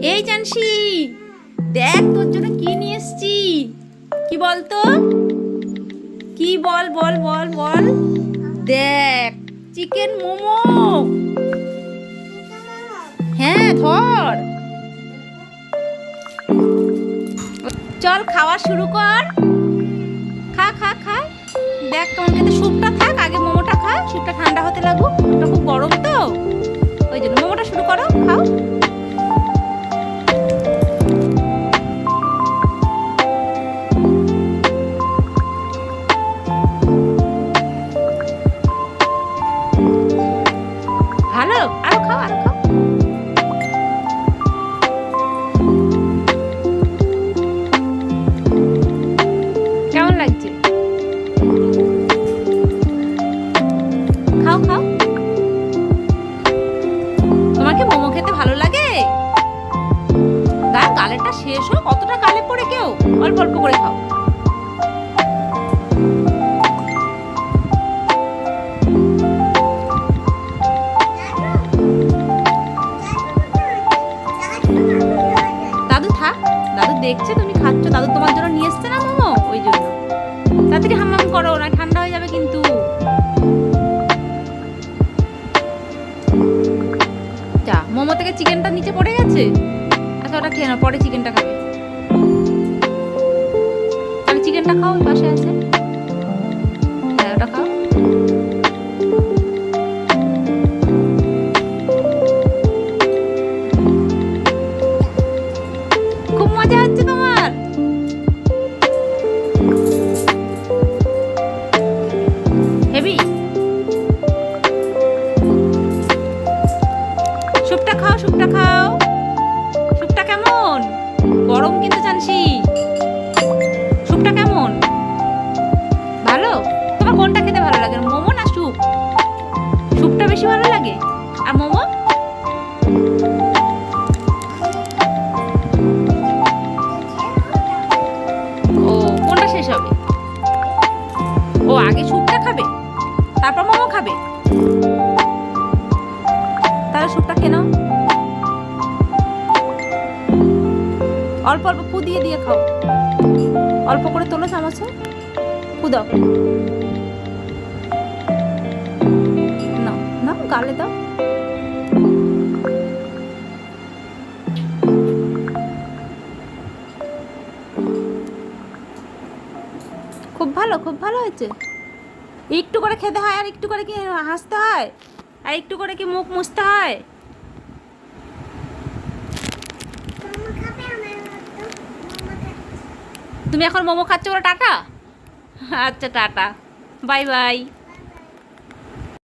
এই জানসি, দেখ তোর জন্য কি নিয়ে এসছি। কি বলতো কি বল বল বল বল? দেখ, চিকেন মোমো। হ্যাঁ ধর। চল, খাওয়া শুরু কর। খা খা খা। দেখ, তোমার কাছে স্যুপটা থাক, আগে মোমোটা খা স্যুপটা ঠান্ডা হতে লাগুক দাঁড়া গালেরটা শেষ হোক কতটা গালে পড়ে কেউ অল্প অল্প করে খাও। দাদু থাক, দাদু দেখছে তুমি খাচ্ছ, দাদু তোমার জন্য নিয়ে এসছে না মোমো? ওই জন্য। তাড়াতাড়ি হামাম করো, না ঠান্ডা হয়ে যাবে কিন্তু। যা, মোমো থেকে চিকেনটা নিচে পড়ে গেছে? ওটা খেয়ে নাও, পরে চিকেনটা খাবে। তাহলে চিকেনটা খাও পাশে আছে। হ্যাঁ ওটা খাও। খুব মজা হচ্ছে তোমার। হেভি। স্যুপটা খাও স্যুপটা খাও। কেমন? গরম কিন্তু জানসি স্যুপটা কেমন? ভালো? তোমার কোনটা খেতে ভালো লাগে, মোমো না স্যুপ স্যুপটা বেশি ভালো লাগে? আর মোমো? ও, কোনটা শেষ হবে? ও, আগে স্যুপটা খাবে, তারপর মোমো খাবে। তাহলে স্যুপটা খেয়ে নাও। অল্প অল্প ফু দিয়ে দিয়ে খাও। অল্প করে তোলো চামচে। ফু দাও। নাও নাও, গালে দাও। খুব ভালো খুব ভালো হয়েছে। একটু করে খেতে হয় আর একটু করে কি হাসতে হয়? আর একটু করে কি মুখ মুছতে হয়? তুমি এখন মোমো খাচ্ছ ওরা টাটা? আচ্ছা টাটা। Bye bye.